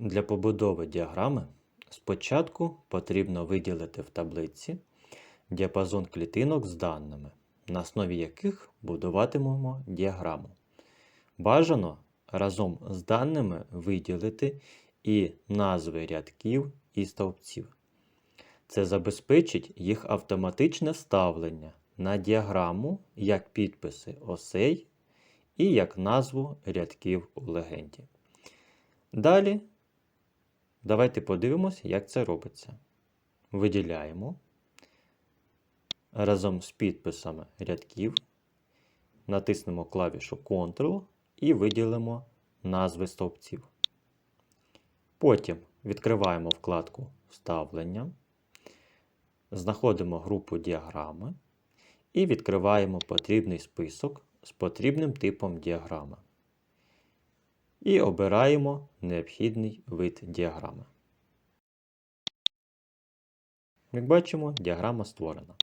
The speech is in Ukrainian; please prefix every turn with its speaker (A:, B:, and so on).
A: Для побудови діаграми спочатку потрібно виділити в таблиці діапазон клітинок з даними, на основі яких будуватимемо діаграму. Бажано разом з даними виділити і назви рядків і стовпців. Це забезпечить їх автоматичне ставлення на діаграму як підписи осей і як назву рядків у легенді. Далі давайте подивимося, як це робиться. Виділяємо разом з підписами рядків, натиснемо клавішу Ctrl і виділимо назви стовпців. Потім відкриваємо вкладку Вставлення, знаходимо групу діаграми і відкриваємо потрібний список з потрібним типом діаграми. І обираємо необхідний вид діаграми. Як бачимо, діаграма створена.